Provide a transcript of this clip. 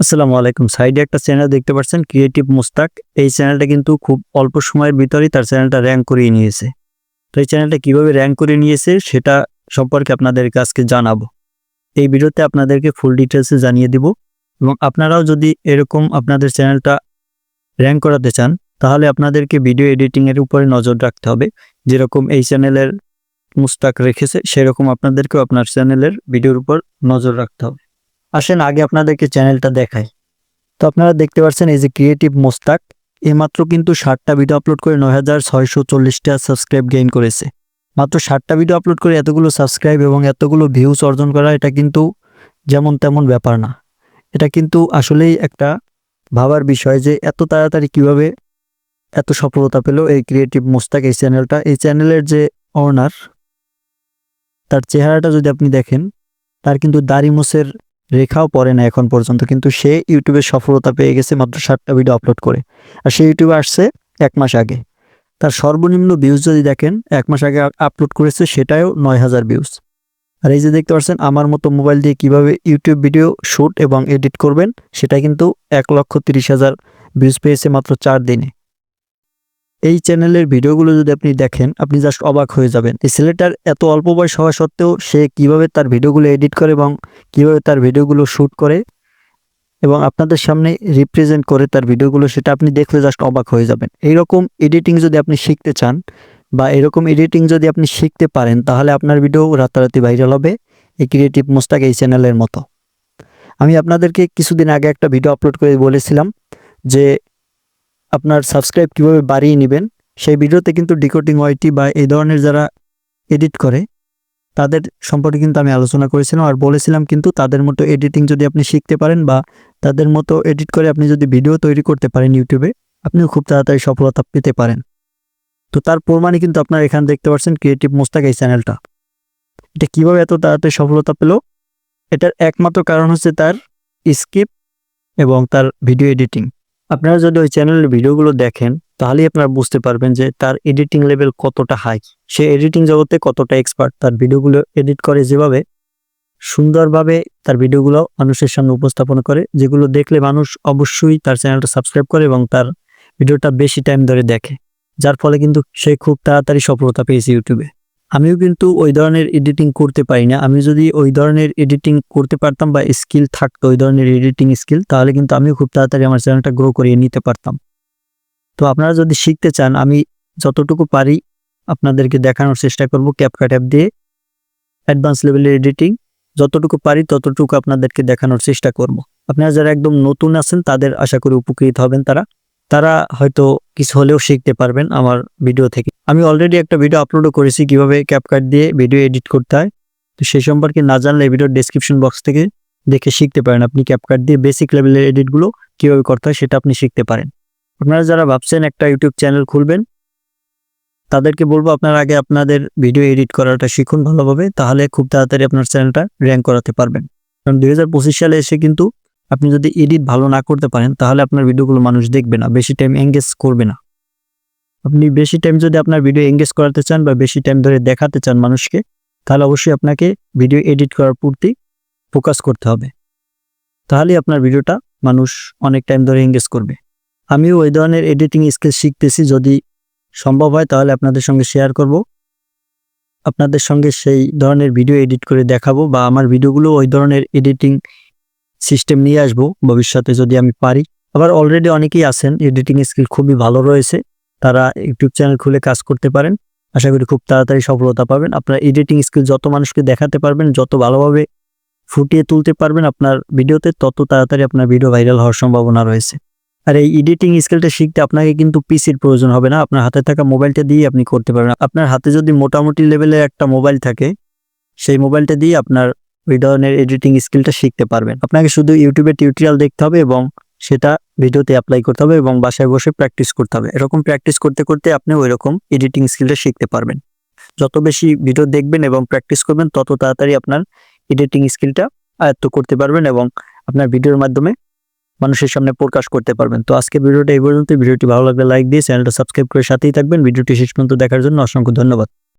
আসসালামু আলাইকুম। সাইডে একটা চ্যানেল দেখতে পাচ্ছেন, ক্রিয়েটিভ মুস্তাক। এই চ্যানেলটা কিন্তু খুব অল্প সময়ের ভিতরেই তার চ্যানেলটা র্যাঙ্ক করিয়ে নিয়েছে। তো এই চ্যানেলটা কীভাবে র্যাঙ্ক করে নিয়েছে, সেটা সম্পর্কে আপনাদেরকে আজকে জানাব। এই ভিডিওতে আপনাদেরকে ফুল ডিটেলসে জানিয়ে দিব। এবং আপনারাও যদি এরকম আপনাদের চ্যানেলটা র্যাঙ্ক করাতে চান, তাহলে আপনাদেরকে ভিডিও এডিটিংয়ের উপরে নজর রাখতে হবে। যেরকম এই চ্যানেলের মুস্তাক রেখেছে, সেরকম আপনাদেরকেও আপনার চ্যানেলের ভিডিওর উপর নজর রাখতে হবে। আসেন, আগে আপনাদেরকে চ্যানেলটা দেখাই। তো আপনারা দেখতে পাচ্ছেন এই যে ক্রিয়েটিভ মোস্তাক এইমাত্র কিন্তু ষাটটা ভিডিও আপলোড করে নয় হাজার ছয়শো চল্লিশটা সাবস্ক্রাইব গেইন করেছে। মাত্র ষাটটা ভিডিও আপলোড করে এতগুলো সাবস্ক্রাইব এবং এতগুলো ভিউজ অর্জন করা, এটা কিন্তু যেমন তেমন ব্যাপার না। এটা কিন্তু আসলেই একটা ভাবার বিষয় যে এত তাড়াতাড়ি কীভাবে এত সফলতা পেল এই ক্রিয়েটিভ মোস্তাক এই চ্যানেলটা। এই চ্যানেলের যে অনার তার চেহারাটা যদি আপনি দেখেন, তার কিন্তু দাড়ি মোছের রেখাও পড়ে না এখন পর্যন্ত, কিন্তু সে ইউটিউবে সফলতা পেয়ে গেছে মাত্র ষাটটা ভিডিও আপলোড করে। আর সে ইউটিউবে আসছে এক মাস আগে। তার সর্বনিম্ন ভিউজ যদি দেখেন, এক মাস আগে আপলোড করেছে সেটাও নয় হাজার ভিউজ আর এই যে দেখতে পাচ্ছেন, আমার মতো মোবাইল দিয়ে কীভাবে ইউটিউব ভিডিও শ্যুট এবং এডিট করবেন, সেটা কিন্তু এক লক্ষ তিরিশ হাজার ভিউজ পেয়েছে মাত্র চার দিনে। এই চ্যানেলের ভিডিওগুলো যদি আপনি দেখেন, আপনি জাস্ট অবাক হয়ে যাবেন। এই ছেলেটার এত অল্প বয়স হওয়া সত্ত্বেও সে কীভাবে তার ভিডিওগুলো এডিট করে এবং কীভাবে তার ভিডিওগুলো শ্যুট করে এবং আপনাদের সামনে রিপ্রেজেন্ট করে তার ভিডিওগুলো সেটা আপনি দেখলে জাস্ট অবাক হয়ে যাবেন। এইরকম এডিটিং যদি আপনি শিখতে চান বা এরকম এডিটিং যদি আপনি শিখতে পারেন, তাহলে আপনার ভিডিও রাতারাতি ভাইরাল হবে এই ক্রিয়েটিভ মোস্তাক এই চ্যানেলের মতো। আমি আপনাদেরকে কিছুদিন আগে একটা ভিডিও আপলোড করে বলেছিলাম যে আপনার সাবস্ক্রাইব কীভাবে বাড়িয়ে নেবেন, সেই ভিডিওতে কিন্তু ডিকোডিং ওয়াইটি বা এই ধরনের যারা এডিট করে, তাদের সম্পর্কে কিন্তু আমি আলোচনা করেছিলাম আর বলেছিলাম কিন্তু তাদের মতো এডিটিং যদি আপনি শিখতে পারেন বা তাদের মতো এডিট করে আপনি যদি ভিডিও তৈরি করতে পারেন ইউটিউবে আপনিও খুব তাড়াতাড়ি সফলতা পেতে পারেন। তো তার প্রমাণই কিন্তু আপনারা এখানে দেখতে পাচ্ছেন ক্রিয়েটিভ মোস্তাক এই চ্যানেলটা। এটা কীভাবে এত তাড়াতাড়ি সফলতা পেল? এটার একমাত্র কারণ হচ্ছে তার স্কিপ এবং তার ভিডিও এডিটিং আপনারা যদি ওই চ্যানেলের ভিডিওগুলো দেখেন, তাহলেই আপনারা বুঝতে পারবেন যে তার এডিটিং লেভেল কতটা হাই সে এডিটিং জগতে কতটা এক্সপার্ট তার ভিডিওগুলো এডিট করে যেভাবে সুন্দরভাবে তার ভিডিওগুলো মানুষের সামনে উপস্থাপন করে, যেগুলো দেখলে মানুষ অবশ্যই তার চ্যানেলটা সাবস্ক্রাইব করে এবং তার ভিডিওটা বেশি টাইম ধরে দেখে। যার ফলে কিন্তু সে খুব তাড়াতাড়ি সফলতা পেয়েছে ইউটিউবে আমিও কিন্তু ওই ধরনের এডিটিং করতে পারি না। আমি যদি ওই ধরনের এডিটিং করতে পারতাম বা স্কিল থাকতো, ওই ধরনের এডিটিং স্কিল তাহলে কিন্তু আমিও খুব তাড়াতাড়ি আমার চ্যানেলটা গ্রো করিয়ে নিতে পারতাম। তো আপনারা যদি শিখতে চান, আমি যতটুকু পারি আপনাদেরকে দেখানোর চেষ্টা করব ক্যাপকাট অ্যাপ দিয়ে। অ্যাডভান্স লেভেলের এডিটিং যতটুকু পারি ততটুকু আপনাদেরকে দেখানোর চেষ্টা করব। আপনারা যারা একদম নতুন আছেন, তাদের আশা করি উপকৃত হবেন তারা। তারা হয়তো কিছু হলেও শিখতে পারবেন আমার ভিডিও থেকে। আমি অলরেডি একটা ভিডিও আপলোডও করেছি কীভাবে ক্যাপকাট দিয়ে ভিডিও এডিট করতে হয়। তো সেই সম্পর্কে না জানলে ভিডিওর ডেসক্রিপশন বক্স থেকে দেখে শিখতে পারেন আপনি ক্যাপকাট দিয়ে বেসিক লেভেলের এডিটগুলো কীভাবে করতে হয় সেটা আপনি শিখতে পারেন। আপনারা যারা ভাবছেন একটা ইউটিউব চ্যানেল খুলবেন, তাদেরকে বলব আপনার আগে আপনাদের ভিডিও এডিট করাটা শিখুন ভালোভাবে, তাহলে খুব তাড়াতাড়ি আপনার চ্যানেলটা র্যাঙ্ক করাতে পারবেন। কারণ দুই হাজার পঁচিশ সালে এসে কিন্তু আপনি যদি এডিট ভালো না করতে পারেন, তাহলে আপনার ভিডিওগুলো মানুষ দেখবে না, বেশি টাইম এঙ্গেজ করবে না। আপনি বেশি টাইম যদি আপনার ভিডিও এঙ্গেজ করাতে চান বা বেশি টাইম ধরে দেখাতে চান মানুষকে, তাহলে অবশ্যই আপনাকে ভিডিও এডিট করার প্রতি ফোকাস করতে হবে। তাহলেই আপনার ভিডিওটা মানুষ অনেক টাইম ধরে এঙ্গেজ করবে। আমিও ওই ধরনের এডিটিং স্কিল শিখতেছি, যদি সম্ভব হয় তাহলে আপনাদের সঙ্গে শেয়ার করব। আপনাদের সঙ্গে সেই ধরনের ভিডিও এডিট করে দেখাবো বা আমার ভিডিওগুলো ওই ধরনের এডিটিং সিস্টেম নিয়ে আসব ভবিষ্যতে যদি আমি পারি। আবার অলরেডি অনেকেই আছেন এডিটিং স্কিল খুবই ভালো রয়েছে, তারা ইউটিউব চ্যানেল খুলে কাজ করতে পারেন। আশা করি খুব তাড়াতাড়ি সফলতা পাবেন। আপনার এডিটিং স্কিল যত মানুষকে দেখাতে পারবেন, যত ভালোভাবে ফুটিয়ে তুলতে পারবেন আপনার ভিডিওতে, তত তাড়াতাড়ি আপনার ভিডিও ভাইরাল হওয়ার সম্ভাবনা রয়েছে। আর এই এডিটিং স্কিলটা শিখতে আপনাকে কিন্তু পিসির প্রয়োজন হবে না। আপনার হাতে থাকা মোবাইলটা দিয়ে আপনি করতে পারবেন। আপনার হাতে যদি মোটামুটি লেভেলের একটা মোবাইল থাকে, সেই মোবাইলটা দিয়ে আপনার ওই ধরনের এডিটিং স্কিলটা শিখতে পারবেন। আপনাকে শুধু ইউটিউবে টিউটোরিয়াল দেখতে হবে এবং সেটা ভিডিওতে অ্যাপ্লাই করতে হবে এবং বাসায় বসে প্র্যাকটিস করতে হবে। এরকম প্র্যাকটিস করতে করতে আপনি ওই রকম এডিটিং স্কিলটা শিখতে পারবেন। যত বেশি ভিডিও দেখবেন এবং প্র্যাকটিস করবেন, তত তাড়াতাড়ি আপনার এডিটিং স্কিলটা আয়ত্ত করতে পারবেন এবং আপনার ভিডিওর মাধ্যমে মানুষের সামনে প্রকাশ করতে পারবেন। তো আজকে ভিডিওটা এই পর্যন্ত ভিডিওটি ভালো লাগলে লাইক দিয়ে চ্যানেলটা সাবস্ক্রাইব করে সাথেই থাকবেন। ভিডিওটি শেষ পর্যন্ত দেখার জন্য অসংখ্য ধন্যবাদ।